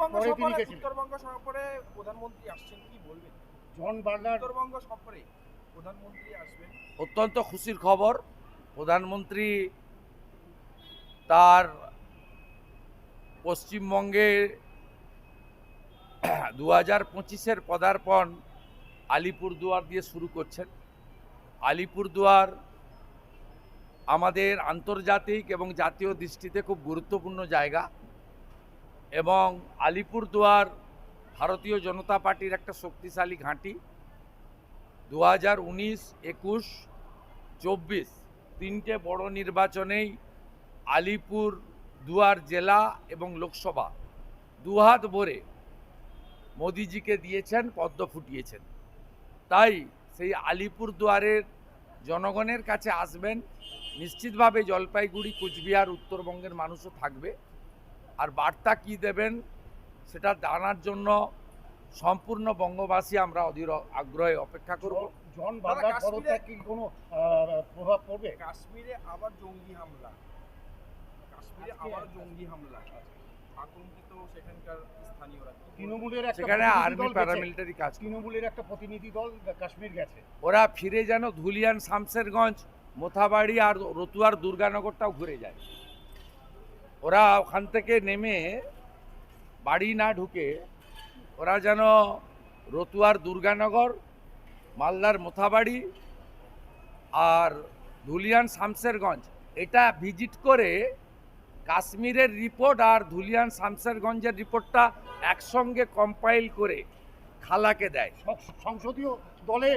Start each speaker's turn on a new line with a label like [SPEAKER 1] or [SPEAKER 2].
[SPEAKER 1] উত্তরবঙ্গ সফরে উত্তরবঙ্গ সফরে প্রধানমন্ত্রী আসছেন কি বলবেন?
[SPEAKER 2] জন বার্লার
[SPEAKER 1] উত্তরবঙ্গ সফরে প্রধানমন্ত্রী আসবেন।
[SPEAKER 3] অত্যন্ত খুশির খবর প্রধানমন্ত্রী তার পশ্চিমবঙ্গে দু হাজার পঁচিশের পদার্পণ আলিপুরদুয়ার দিয়ে শুরু করছেন। আলিপুরদুয়ার আমাদের আন্তর্জাতিক এবং জাতীয় দৃষ্টিতে খুব গুরুত্বপূর্ণ জায়গা। এবং আলিপুরদুয়ার ভারতীয় জনতা পার্টির একটা শক্তিশালী ঘাঁটি। দু হাজার উনিশ, একুশ, চব্বিশ তিনটে বড় নির্বাচনেই আলিপুর দুয়ার জেলা এবং লোকসভা দুহাত ভরে মোদিজিকে দিয়েছেন, পদ্ম ফুটিয়েছেন। তাই সেই আলিপুর দুয়ারের জনগণের কাছে আসবেন, নিশ্চিতভাবে জলপাইগুড়ি, কুচবিহার, উত্তরবঙ্গের মানুষও থাকবে। আর বার্তা কি দেবেন সেটা জানার জন্য সম্পূর্ণ বঙ্গবাসী আমরা অধীর আগ্রহে অপেক্ষা করব।
[SPEAKER 2] জন পদত্যাগ কি কোনো প্রভাব পড়বে?
[SPEAKER 1] কাশ্মীরে আবার জঙ্গি হামলা। কাশ্মীরে আবার জঙ্গি হামলা। আতঙ্কিত সেখানকার স্থানীয়রা।
[SPEAKER 2] তৃণমূলের একটা
[SPEAKER 3] সেখানে
[SPEAKER 2] প্রতিনিধি
[SPEAKER 3] আর্মি প্যারামিলিটারি কাজ
[SPEAKER 2] তৃণমূলের একটা প্রতিনিধি দল কাশ্মীর গেছে।
[SPEAKER 3] ওরা ফিরে যেন ধুলিয়ান শামসেরগঞ্জ মোথাবাড়ি আর রতুয়ার দুর্গানগরটাও ঘুরে যায়। ওরা ওখান থেকে নেমে বাড়ি না ঢুকে ওরা যেন রতুয়ার দুর্গানগর, মালদার মোথাবাড়ি আর ধুলিয়ান শামসেরগঞ্জ। এটা ভিজিট করে কাশ্মীরের রিপোর্ট আর ধুলিয়ান শামসেরগঞ্জের রিপোর্টটা একসঙ্গে কম্পাইল করে খালাকে দেয়।
[SPEAKER 2] সংসদীয় দলে